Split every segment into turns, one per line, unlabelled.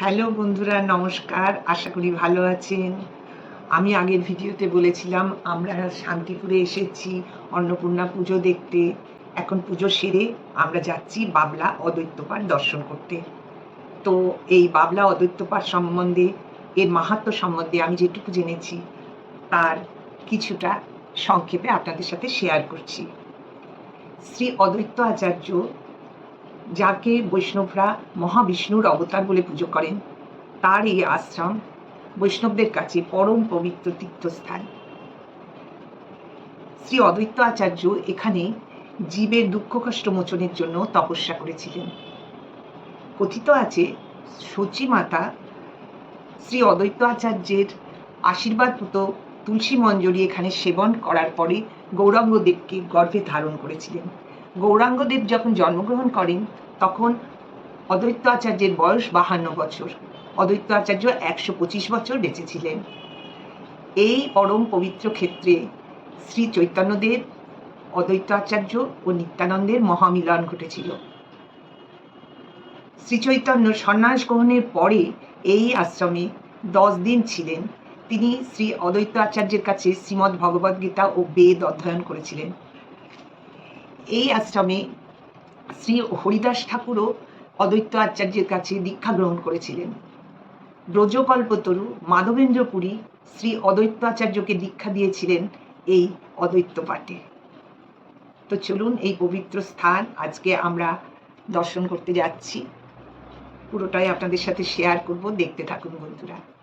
Hello বন্ধুরা, নমস্কার। আশা করি ভালো আছেন। আমি আগের ভিডিওতে বলেছিলাম, আমরা শান্তিপুরে এসেছি অন্নপূর্ণা পুজো দেখতে। এখন পুজো সেরে আমরা যাচ্ছি বাবলা অদ্বৈতপাঠ দর্শন করতে। তো এই বাবলা অদ্বৈতপাঠ সম্বন্ধে, এর মাহাত্ম্য সম্বন্ধে আমি যেটুকু জেনেছি, তার কিছুটা সংক্ষেপে আপনাদের সাথে শেয়ার করছি। শ্রী অদ্বৈত আচার্য যাকে বৈষ্ণবরা মহাবিষ্ণুর অবতার বলে পুজো করেন, তার এই আশ্রম বৈষ্ণবদের কাছে পরম পবিত্র তীর্থস্থান। শ্রী অদ্বৈত আচার্য এখানে জীবের দুঃখ কষ্ট মোচনের জন্য তপস্যা করেছিলেন। কথিত আছে সচী মাতা শ্রী অদ্বৈত আচার্যের আশীর্বাদপুত তুলসী মঞ্জরি এখানে সেবন করার পরে গৌরাঙ্গদেবকে গর্ভে ধারণ করেছিলেন। গৌরাঙ্গদেব যখন জন্মগ্রহণ করেন, তখন অদ্বৈত আচার্যের বয়স বাহান্ন বছর। অদ্বৈত আচার্য একশো পঁচিশ বছর বেঁচেছিলেন। এই পরম পবিত্র ক্ষেত্রে শ্রী চৈতন্যদেব অদ্বৈত আচার্য ও নিত্যানন্দের মহামিলন ঘটেছিল। শ্রী চৈতন্য সন্ন্যাস গ্রহণের পরে এই আশ্রমে দশ দিন ছিলেন। তিনি শ্রী অদ্বৈত আচার্যের কাছে শ্রীমদ্ ভগবদ্গীতা ও বেদ অধ্যয়ন করেছিলেন। এই আশ্রমে শ্রী হরিদাস ঠাকুরও অদ্বৈত আচার্যের কাছে দীক্ষা গ্রহণ করেছিলেন। ব্রজকল্পতরু মাধবেন্দ্রপুরী শ্রী অদ্বৈত আচার্যকে দীক্ষা দিয়েছিলেন এই অদ্বৈত পাঠে। তো চলুন এই পবিত্র স্থান, আজকে আমরা দর্শন করতে যাচ্ছি। পুরোটাই আপনাদের সাথে শেয়ার করব, দেখতে থাকুন বন্ধুরা।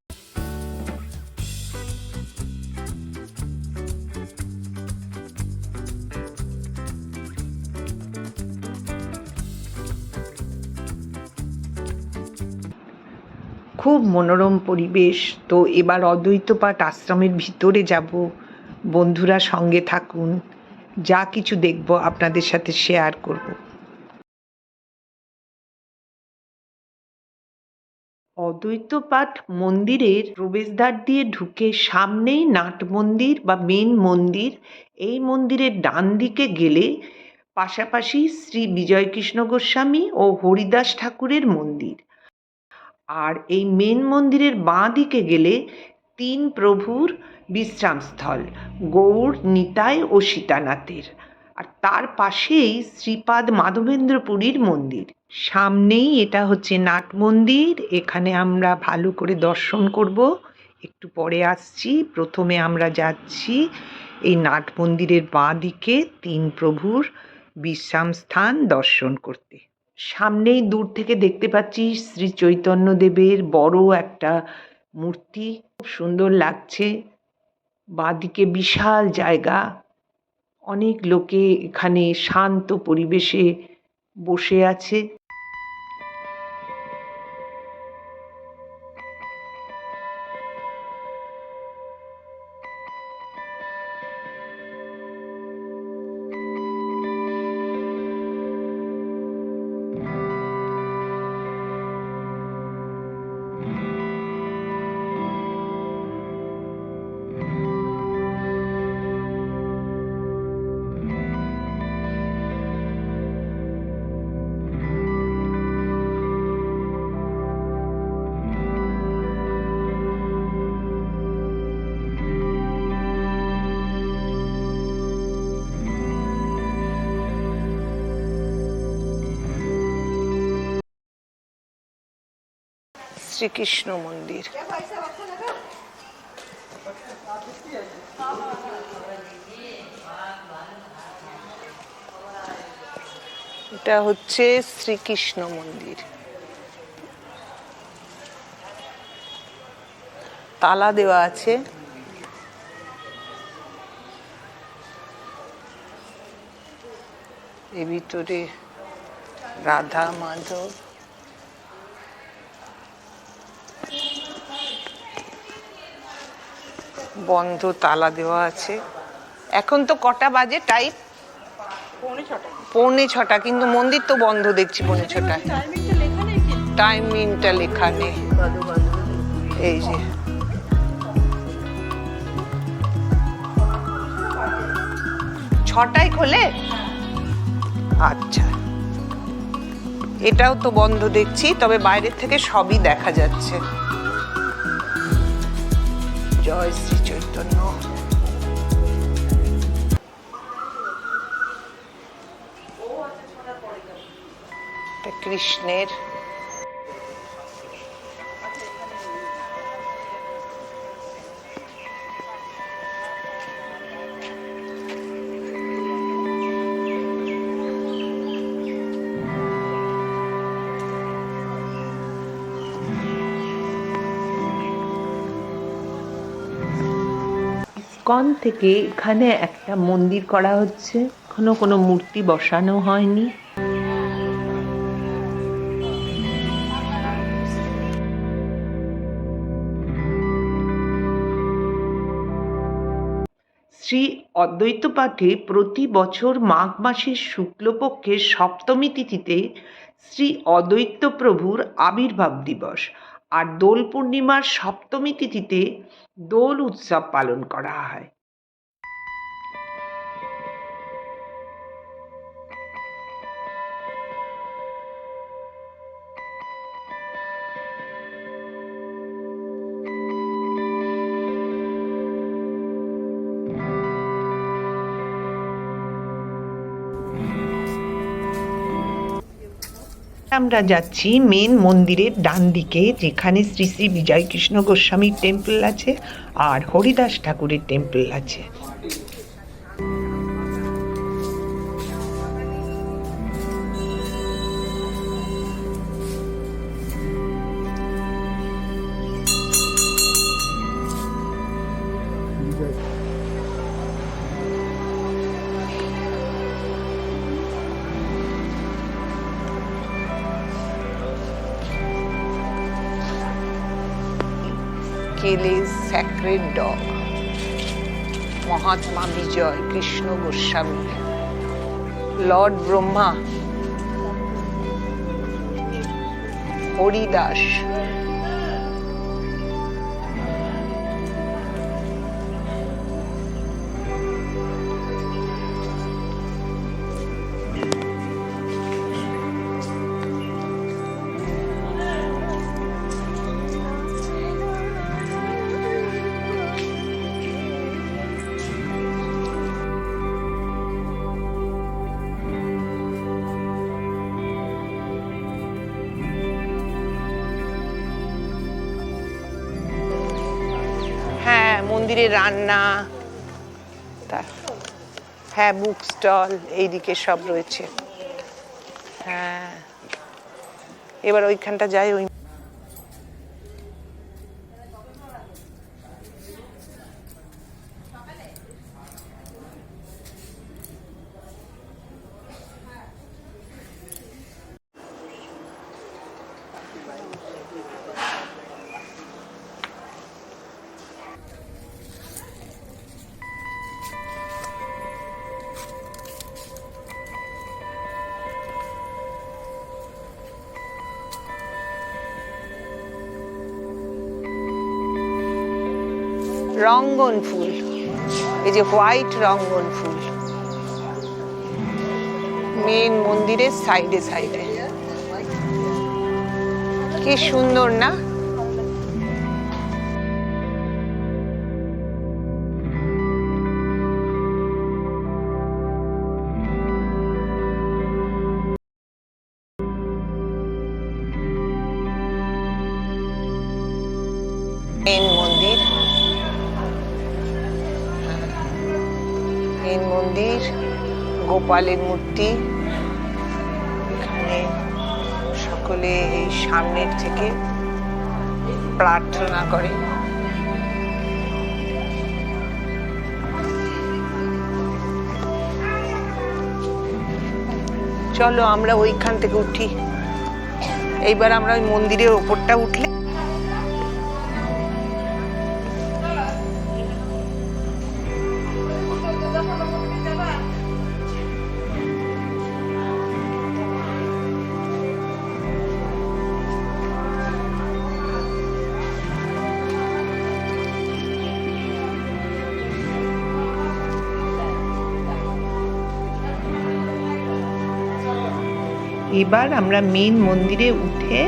খুব মনোরম পরিবেশ। তো এবার অদ্বৈতপাঠ আশ্রমের ভিতরে যাব। বন্ধুরা সঙ্গে থাকুন। যা কিছু দেখব আপনাদের সাথে শেয়ার করব। অদ্বৈতপাঠ মন্দিরের প্রবেশদ্বার দিয়ে ঢুকে সামনেই নাট মন্দির বা মেন মন্দির। এই মন্দিরের ডান দিকে গেলে পাশাপাশি শ্রী বিজয়কৃষ্ণ গোস্বামী ও হরিদাস ঠাকুরের মন্দির। আর এই মেন মন্দিরের বাঁ দিকে গেলে তিন প্রভুর বিশ্রামস্থল গৌড় নিতাই ও সীতানাথের। আর তার পাশেই শ্রীপাদ মাধবেন্দ্রপুরীর মন্দির। সামনেই এটা হচ্ছে নাট মন্দির। এখানে আমরা ভালো করে দর্শন করব। একটু পরে আসছি। প্রথমে আমরা যাচ্ছি এই নাট মন্দিরের বাঁ দিকে তিন প্রভুর বিশ্রাম স্থান দর্শন করতে। সামনেই দূর থেকে দেখতে পাচ্ছি শ্রী চৈতন্য দেবের বড় একটা মূর্তি। খুব সুন্দর লাগছে। বাঁদিকে বিশাল জায়গা। অনেক লোকে এখানে শান্ত পরিবেশে বসে আছে। শ্রীকৃষ্ণ মন্দির। এটা হচ্ছে শ্রীকৃষ্ণ মন্দির। তালা দেওয়া আছে। এর ভিতরে রাধা মাধব বন্ধ তালা দেওয়া আছে। এখন তো কটা বাজে টাইম পৌনে ছটা। কিন্তু মন্দির তো বন্ধ দেখছি পৌনে ছটায়। টাইমিংটা লেখা নেই। এই যে। ছটায় খোলে? আচ্ছা। এটাও তো বন্ধ দেখছি তবে বাইরের থেকে সবই দেখা যাচ্ছে। জয় শ্রী চৈতন্য কৃষ্ণের
ইস্কন থেকে এখানে একটা মন্দির করা হচ্ছে। এখনও কোনো মূর্তি বসানো হয়নি। শ্রী অদ্বৈত পাঠে প্রতি বছর মাঘ মাসের শুক্লপক্ষের সপ্তমী তিথিতে শ্রী অদ্বৈত প্রভুর আবির্ভাব দিবস। আর দোল পূর্ণিমার সপ্তমী তিথিতে দোল উৎসব পালন করা হয়। আমরা যাচ্ছি মেন মন্দিরের ডান দিকে, যেখানে শ্রী শ্রী বিজয় কৃষ্ণ গোস্বামীর টেম্পল আছে আর হরিদাস ঠাকুরের টেম্পল আছে।
কেলে's sacred dog Mahatma Bijoy Krishna Goswami. Lord Brahma. Haridas. হ্যাঁ মন্দিরে রান্না তার হ্যাঁ বুক স্টল, এইদিকে সব রয়েছে। হ্যাঁ। এবার ওইখানটা যাই, ওই রঙ্গন ফুল এই যে হোয়াইট রঙ্গন ফুল। মেন মন্দিরের সাইডে সাইডে। কি সুন্দর না? মেন মন্দির, গোপালের মূর্তি। এখানে সকলে এই সামনের থেকে প্রার্থনা করে।
চলো আমরা ওইখান থেকে উঠি। এইবার আমরা ওই মন্দিরের ওপরটা উঠলে
এবার আমরা মেন মন্দিরে উঠে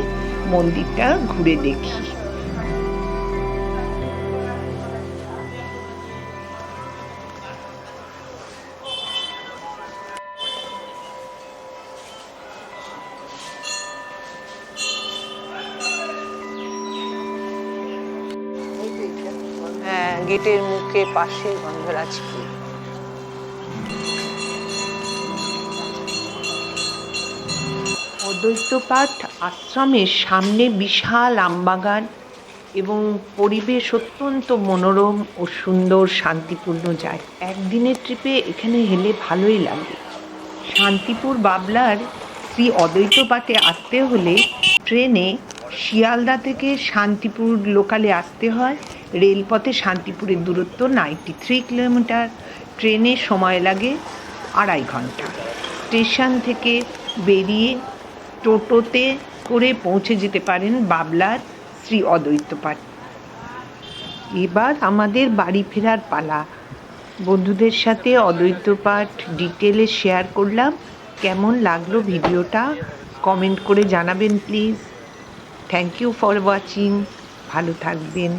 মন্দিরটা ঘুরে দেখি।
হ্যাঁ গেটের মুখে পাশে গন্ধরাজ ফুল
অদ্বৈতপাঠ আশ্রমের সামনে বিশাল আমবাগান এবং পরিবেশ অত্যন্ত মনোরম ও সুন্দর শান্তিপূর্ণ জায়গা একদিনের ট্রিপে এখানে হেলে ভালোই লাগে। শান্তিপুর বাবলার শ্রী অদ্বৈত পাঠে আসতে হলে ট্রেনে শিয়ালদা থেকে শান্তিপুর লোকালে আসতে হয়। রেলপথে শান্তিপুরের দূরত্ব নাইনটি থ্রি কিলোমিটার। ট্রেনে সময় লাগে আড়াই ঘণ্টা। স্টেশন থেকে বেরিয়ে টোটোতে করে পৌঁছে যেতে পারেন বাবলার শ্রী অদ্বৈত পাঠ এবার আমাদের বাড়ি ফেরার পালা। বন্ধুদের সাথে অদ্বৈত পাঠ ডিটেলে শেয়ার করলাম। কেমন লাগল ভিডিওটা? কমেন্ট করে জানাবেন, please. Thank you for watching ভালো থাকবেন।